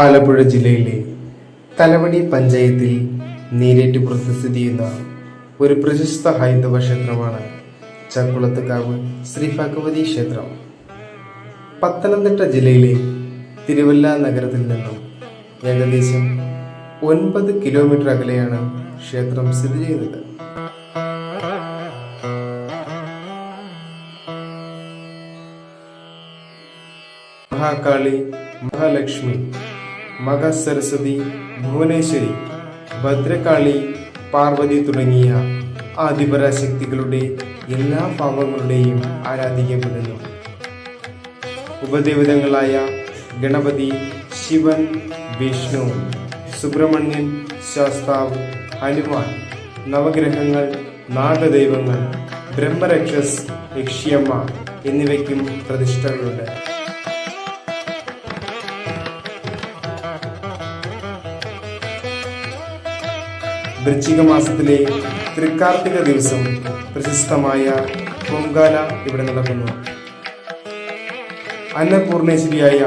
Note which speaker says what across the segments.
Speaker 1: ആലപ്പുഴ ജില്ലയിലെ തലവടി പഞ്ചായത്തിൽ നീരേറ്റുപുറത്ത് സ്ഥിതി ചെയ്യുന്ന ഒരു പ്രശസ്ത ഹൈന്ദവ ക്ഷേത്രമാണ് ചക്കുളത്തുകാവ് ശ്രീ ഭഗവതി ക്ഷേത്രം. പത്തനംതിട്ട ജില്ലയിലെ തിരുവല്ല നഗരത്തിൽ നിന്നും ഏകദേശം ഒൻപത് കിലോമീറ്റർ അകലെയാണ് ക്ഷേത്രം സ്ഥിതി ചെയ്യുന്നത്. മഹാകാളി മഹാലക്ഷ്മി മഹാസരസ്വതി ഭുവനേശ്വരി ഭദ്രകാളി പാർവതി തുടങ്ങിയ ആദിപരാശക്തികളുടെ എല്ലാ ഭാവങ്ങളുടെയും ആരാധിക്കപ്പെടുന്നു. ഉപദേവതങ്ങളായ ഗണപതി ശിവൻ വിഷ്ണു സുബ്രഹ്മണ്യൻ ശാസ്താവ് ഹനുമാൻ നവഗ്രഹങ്ങൾ നാഗദൈവങ്ങൾ ബ്രഹ്മരക്ഷസ് യക്ഷിയമ്മ എന്നിവയ്ക്കും പ്രതിഷ്ഠകളുണ്ട്. വൃശ്ചിക മാസത്തിലെ തൃക്കാർത്തിക ദിവസം പ്രശസ്തമായ പൊങ്കാല ഇവിടെ നടക്കുന്നു. അന്നപൂർണേശ്വരിയായ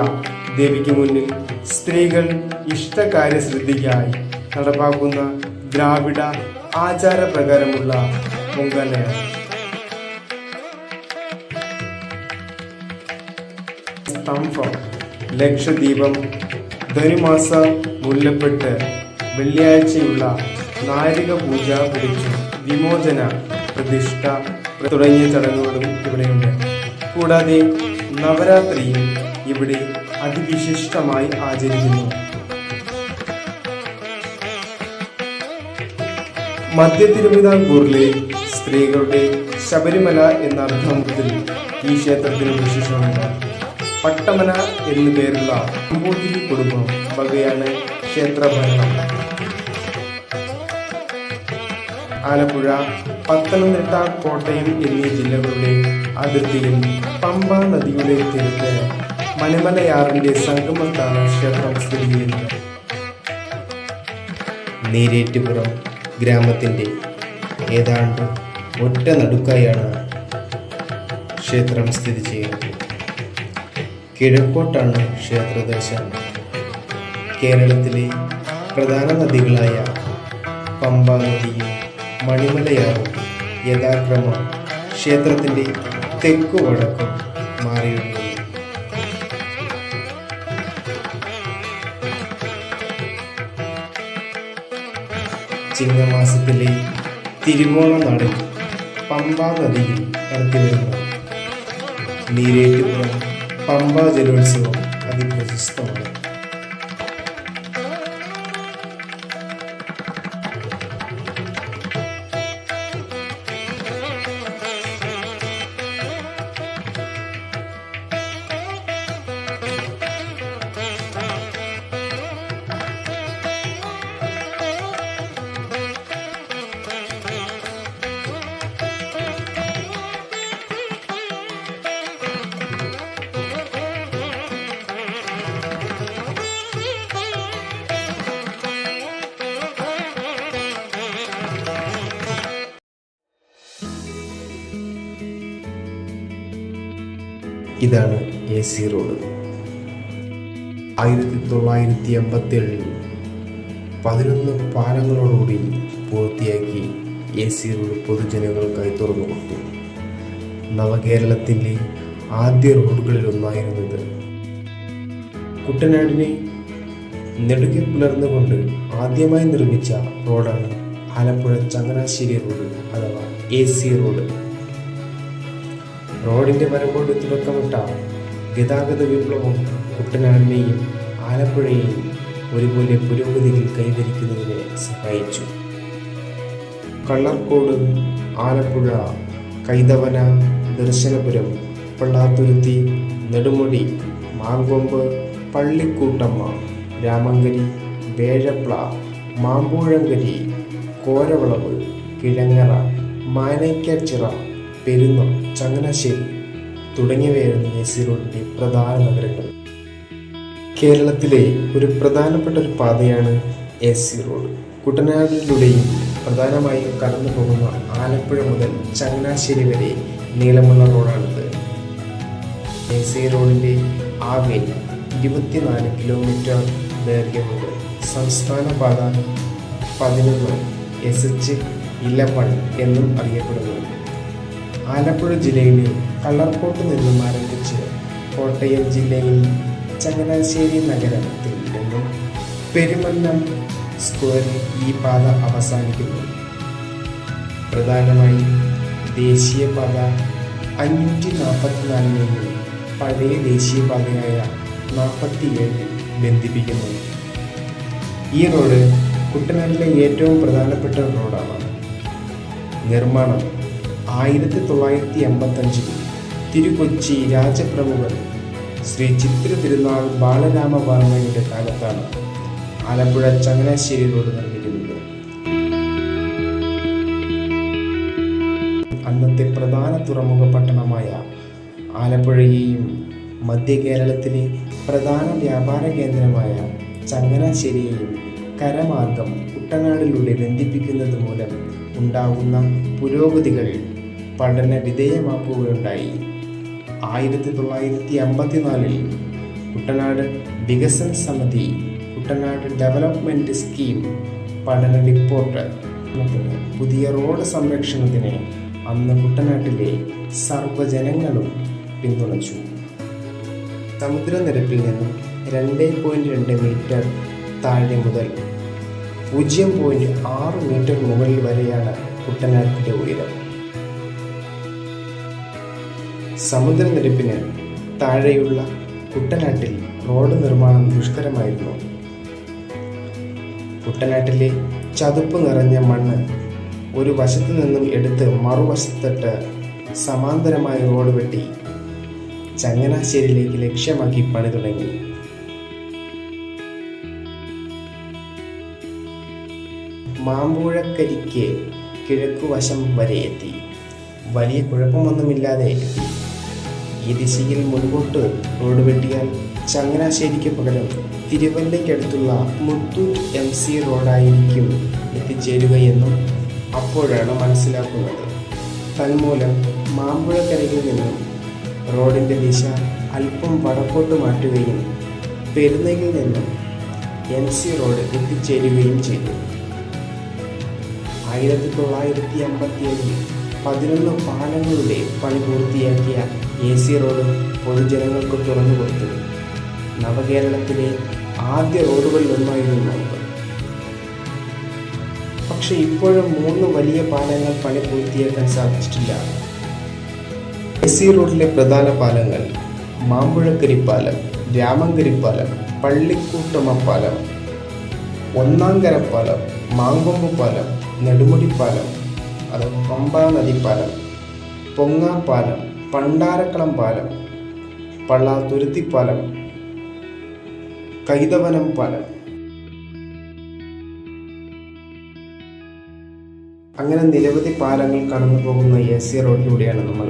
Speaker 1: ദേവിക്ക് മുന്നിൽ സ്ത്രീകൾ ഇഷ്ടകാര്യസിദ്ധിക്കായി നടപ്പാക്കുന്ന ദ്രാവിഡ ആചാരപ്രകാരമുള്ള പൊങ്കാലയാണ്. സ്തംഭം ലക്ഷദ്വീപം ധനുമാസ മുല്ലപ്പെട്ട് വെള്ളിയാഴ്ചയുള്ള നാരിക പൂജ പിടിച്ചു വിമോചന പ്രതിഷ്ഠ തുടങ്ങിയ ചടങ്ങുകളും ഇവിടെയുണ്ട്. കൂടാതെ നവരാത്രിയും ഇവിടെ അതിവിശിഷ്ടമായി ആചരിക്കുന്നു. മധ്യ തിരുവിതാംകൂറിലെ സ്ത്രീകളുടെ ശബരിമല എന്ന അർത്ഥത്തിൽ ഈ ക്ഷേത്രത്തിന് വിശേഷമുണ്ട്. പട്ടമന എന്നു പേരുള്ള കുടുംബം വകയാണ് ക്ഷേത്രഭരണം. ആലപ്പുഴ പത്തനംതിട്ട കോട്ടയം എന്നീ ജില്ലകളുടെ അതിർത്തിയിൽ പമ്പ നദിയുടെ തീരത്ത് മലമലയാറിന്റെ സംഗമത്താണ് ക്ഷേത്രം സ്ഥിതി ചെയ്യുന്നത് നീരേറ്റുപുറം ഗ്രാമത്തിന്റെ ഏതാണ്ട് ഒറ്റ നടുക്കായാണ് ക്ഷേത്രം സ്ഥിതി ചെയ്യുന്നത്. കിഴക്കോട്ടാണ് ക്ഷേത്രദർശനം കേരളത്തിലെ പ്രധാന നദികളായ പമ്പ നദിയും മണിമലയാറും യഥാക്രമം ക്ഷേത്രത്തിന്റെ തെക്കു വടക്കും മാറിയുള്ളത് ചിങ്ങമാസത്തിലെ തിരുവോണ നാളിൽ പമ്പാ നദിയിൽ നടത്തിവരുന്ന നീരേറ്റുപുറം പമ്പ ജലോത്സവം അതിപ്രശസ്തമാണ്. ഇതാണ് എ സി റോഡ്. ആയിരത്തി തൊള്ളായിരത്തി എൺപത്തി ഏഴിൽ പതിനൊന്ന് പാലങ്ങളോടുകൂടി പൂർത്തിയാക്കി എ സി റോഡ് പൊതുജനങ്ങൾക്കായി തുറന്നു കൊടുത്തു നവകേരളത്തിന്റെ ആദ്യ റോഡുകളിൽ ഒന്നായിരുന്നത് കുട്ടനാടിനെ നെടുകെ പുലർന്നുകൊണ്ട് ആദ്യമായി നിർമ്മിച്ച റോഡാണ് ആലപ്പുഴ ചങ്ങനാശ്ശേരി റോഡ് അഥവാ എ സി റോഡ്. റോഡിന്റെ വരവോട് തുടക്കമിട്ട ഗതാഗത വിപ്ലവം കുട്ടനാടിനെയും ആലപ്പുഴയെയും ഒരുപോലെ പുരോഗതിയിൽ കൈവരിക്കുന്നതിന് സഹായിച്ചു. കള്ളർക്കോട് ആലപ്പുഴ കൈതവന ദർശനപുരം പള്ളാത്തുരുത്തി നെടുമുടി മാങ്കൊമ്പ് പള്ളിക്കൂട്ടമ്മ രാമങ്കരി വേഴപ്ല മാമ്പൂഴങ്കരി കോരവളവ് കിഴങ്ങറ മാനയ്ക്കച്ചിറ പെരുന്ന ചങ്ങനാശ്ശേരി തുടങ്ങിയവയായിരുന്നു എ പ്രധാന നഗരങ്ങൾ. കേരളത്തിലെ ഒരു പ്രധാനപ്പെട്ട ഒരു പാതയാണ് എ സി റോഡ്. കുട്ടനാടിലൂടെയും പ്രധാനമായും കടന്നു പോകുന്ന ആലപ്പുഴ മുതൽ ചങ്ങനാശ്ശേരി വരെ നീളമുള്ള റോഡാണിത്. എ സി റോഡിന്റെ ആകെ ഇരുപത്തിനാല് കിലോമീറ്റർ ദൈർഘ്യമുണ്ട്. സംസ്ഥാന പാത പതിനൊന്ന് എസ് എച്ച് ഇലവൺ എന്നും അറിയപ്പെടുന്നു. ആലപ്പുഴ ജില്ലയിലെ കള്ളർക്കോട്ട് നിന്നും ആരംഭിച്ച് കോട്ടയം ജില്ലയിൽ ചങ്ങനാശ്ശേരി നഗരത്തിൽ നിന്നും പെരുമന്നം സ്ക്വയറിൽ ഈ പാത അവസാനിക്കുന്നു. പ്രധാനമായി ദേശീയപാത അഞ്ഞൂറ്റി നാൽപ്പത്തിനാലിനെയും പഴയ ദേശീയപാതയായ നാൽപ്പത്തിയേഴ് ബന്ധിപ്പിക്കുന്നു. ഈ റോഡ് കുട്ടനാട്ടിലെ ഏറ്റവും പ്രധാനപ്പെട്ട റോഡാണ്. നിർമ്മാണം ആയിരത്തി തൊള്ളായിരത്തി എൺപത്തഞ്ചിൽ തിരുക്കൊച്ചി രാജപ്രമുഖൻ ശ്രീ ചിത്ര തിരുനാൾ ബാലരാമവർമ്മയുടെ കാലത്താണ് ആലപ്പുഴ ചങ്ങനാശ്ശേരി റോഡ് നിർമ്മിക്കുന്നത്. അന്നത്തെ പ്രധാന തുറമുഖ പട്ടണമായ ആലപ്പുഴയെയും മധ്യ കേരളത്തിലെ പ്രധാന വ്യാപാര കേന്ദ്രമായ ചങ്ങനാശ്ശേരിയെയും കരമാർഗം കുട്ടനാടിലൂടെ ബന്ധിപ്പിക്കുന്നത് മൂലം ഉണ്ടാകുന്ന പുരോഗതികൾ പഠന വിധേയമാക്കുകയുണ്ടായി. ആയിരത്തി തൊള്ളായിരത്തി അമ്പത്തിനാലിൽ കുട്ടനാട് വികസന സമിതി കുട്ടനാട് ഡെവലപ്മെന്റ് സ്കീം പഠന റിപ്പോർട്ട് പുതിയ റോഡ് സംരക്ഷണത്തിന് അന്ന് കുട്ടനാട്ടിലെ സർവജനങ്ങളും പിന്തുണച്ചു. സമുദ്രനിരപ്പിൽ നിന്നും രണ്ട് പോയിന്റ് രണ്ട് മീറ്റർ താഴെ മുതൽ പൂജ്യം പോയിന്റ് ആറ് മീറ്റർ മുകളിൽ വരെയാണ് കുട്ടനാട്ടിന്റെ ഉയരം. സമുദ്രനിരപ്പിന് താഴെയുള്ള കുട്ടനാട്ടിൽ റോഡ് നിർമ്മാണം ദുഷ്കരമായിരുന്നു. കുട്ടനാട്ടിലെ ചതുപ്പ് നിറഞ്ഞ മണ്ണ് ഒരു വശത്തു നിന്നും എടുത്ത് മറുവശത്തിട്ട് സമാന്തരമായി റോഡ് വെട്ടി ചങ്ങനാശ്ശേരിയിലേക്ക് ലക്ഷ്യമാക്കി പണി തുടങ്ങി. മാമ്പൂഴക്കരിക്ക് കിഴക്കുവശം വരെ എത്തി. വലിയ കുഴപ്പമൊന്നുമില്ലാതെ എത്തി ഈ ദിശയിൽ മുൻപോട്ട് റോഡ് വെട്ടിയാൽ ചങ്ങനാശ്ശേരിക്ക് പകരം തിരുവല്ലയ്ക്കടുത്തുള്ള മുത്തൂറ്റ് എം സി റോഡായിരിക്കും എത്തിച്ചേരുകയെന്നും അപ്പോഴാണ് മനസ്സിലാക്കുന്നത്. തന്മൂലം മാമ്പുഴക്കരയിൽ നിന്നും റോഡിന്റെ ദിശ അല്പം വടക്കോട്ട് മാറ്റുകയും പെരുന്നയിൽ നിന്നും എം സി റോഡ് എത്തിച്ചേരുകയും ചെയ്തു. ആയിരത്തി തൊള്ളായിരത്തി അമ്പത്തി ഏഴിൽ പതിനൊന്ന് പാലങ്ങളുടെ പണി പൂർത്തിയാക്കിയ എ സി റോഡ് പൊതുജനങ്ങൾക്ക് തുറന്നു കൊടുത്തത്. നവകേരളത്തിലെ ആദ്യ റോഡുകളിലൊന്നായിരുന്നു നമുക്ക് പക്ഷെ ഇപ്പോഴും മൂന്ന് വലിയ പാലങ്ങൾ പണി പൂർത്തിയാക്കാൻ സാധിച്ചിട്ടില്ല. എ സി റോഡിലെ പ്രധാന പാലങ്ങൾ മാമ്പുഴക്കരി പാലം രാമങ്കരി പാലം പള്ളിക്കൂട്ടമ പാലം ഒന്നാങ്കര പാലം മാങ്കൊമ്പ് പാലം നെടുമുടി പാലം അത് പമ്പാ നദിപ്പാലം പൊങ്ങാപ്പാലം പണ്ടാരക്കളം പാലം പള്ളാതുരുത്തിപ്പാലം കൈതവനം പാലം. അങ്ങനെ നിരവധി പാലങ്ങൾ കടന്നു പോകുന്ന എ സി റോഡിലൂടെയാണ് നമ്മൾ